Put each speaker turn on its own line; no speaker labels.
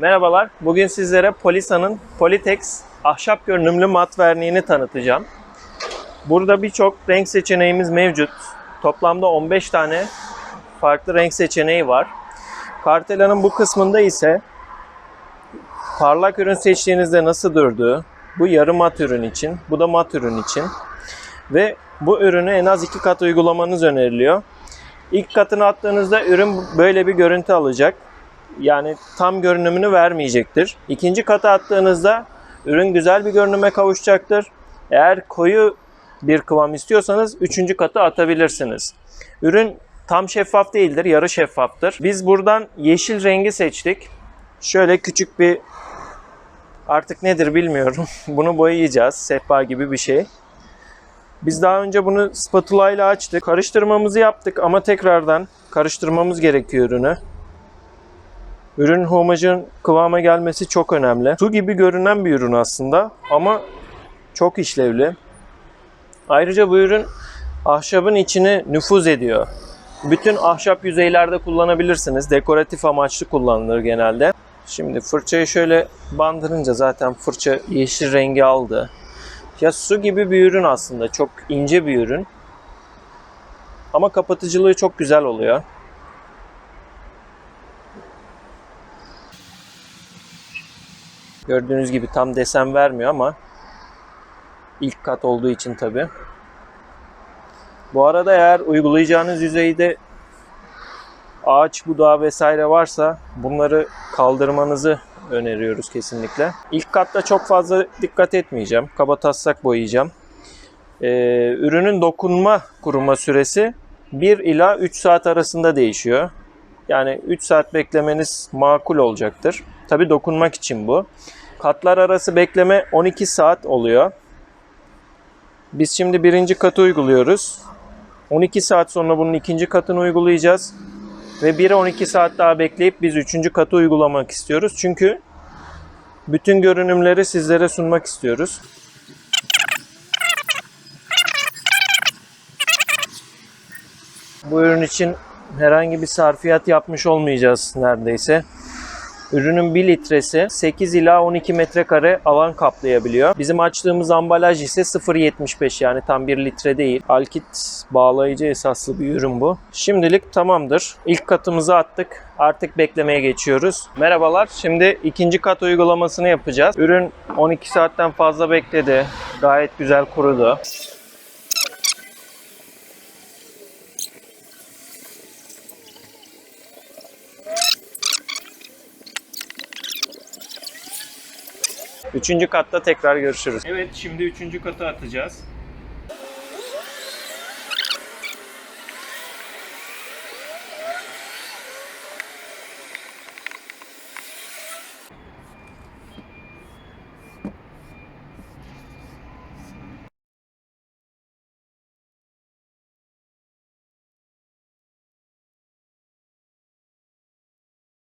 Merhabalar. Bugün sizlere Polisa'nın Politex ahşap görünümlü mat verniğini tanıtacağım. Burada birçok renk seçeneğimiz mevcut. Toplamda 15 tane farklı renk seçeneği var. Kartelanın bu kısmında ise parlak ürün seçtiğinizde nasıl durduğu, bu yarı mat ürün için, bu da mat ürün için ve bu ürünü en az iki kat uygulamanız öneriliyor. İlk katını attığınızda ürün böyle bir görüntü alacak. Yani tam görünümünü vermeyecektir. İkinci kata attığınızda ürün güzel bir görünüme kavuşacaktır. Eğer koyu bir kıvam istiyorsanız üçüncü katı atabilirsiniz. Ürün tam şeffaf değildir, yarı şeffaftır. Biz buradan yeşil rengi seçtik. Şöyle küçük bir artık nedir bilmiyorum. Bunu boyayacağız. Sehpa gibi bir şey. Biz daha önce bunu spatula ile açtık. Karıştırmamızı yaptık ama tekrardan karıştırmamız gerekiyor ürünü. Ürün homojen kıvama gelmesi çok önemli. Su gibi görünen bir ürün aslında ama çok işlevli. Ayrıca bu ürün ahşabın içine nüfuz ediyor. Bütün ahşap yüzeylerde kullanabilirsiniz. Dekoratif amaçlı kullanılır genelde. Şimdi fırçayı şöyle bandırınca zaten fırça yeşil rengi aldı. Ya su gibi bir ürün aslında. Çok ince bir ürün. Ama kapatıcılığı çok güzel oluyor. Gördüğünüz gibi tam desen vermiyor ama ilk kat olduğu için tabi. Bu arada eğer uygulayacağınız yüzeyde ağaç budağı vesaire varsa bunları kaldırmanızı öneriyoruz kesinlikle. İlk katta çok fazla dikkat etmeyeceğim. Kaba taslak boyayacağım. Ee, ürünün dokunma kuruma süresi 1 ila 3 saat arasında değişiyor. Yani 3 saat beklemeniz makul olacaktır. Tabi dokunmak için bu. Katlar arası bekleme 12 saat oluyor. Biz şimdi birinci katı uyguluyoruz. 12 saat sonra bunun ikinci katını uygulayacağız. Ve 1'e 12 saat daha bekleyip biz üçüncü katı uygulamak istiyoruz. Çünkü bütün görünümleri sizlere sunmak istiyoruz. Bu ürün için herhangi bir sarfiyat yapmış olmayacağız neredeyse. Ürünün 1 litresi 8 ila 12 metrekare alan kaplayabiliyor. Bizim açtığımız ambalaj ise 0.75 yani tam 1 litre değil. Alkit bağlayıcı esaslı bir ürün bu. Şimdilik tamamdır. İlk katımızı attık. Artık beklemeye geçiyoruz. Merhabalar. Şimdi ikinci kat uygulamasını yapacağız. Ürün 12 saatten fazla bekledi. Gayet güzel kurudu. Üçüncü katta tekrar görüşürüz. Evet şimdi üçüncü kata atacağız.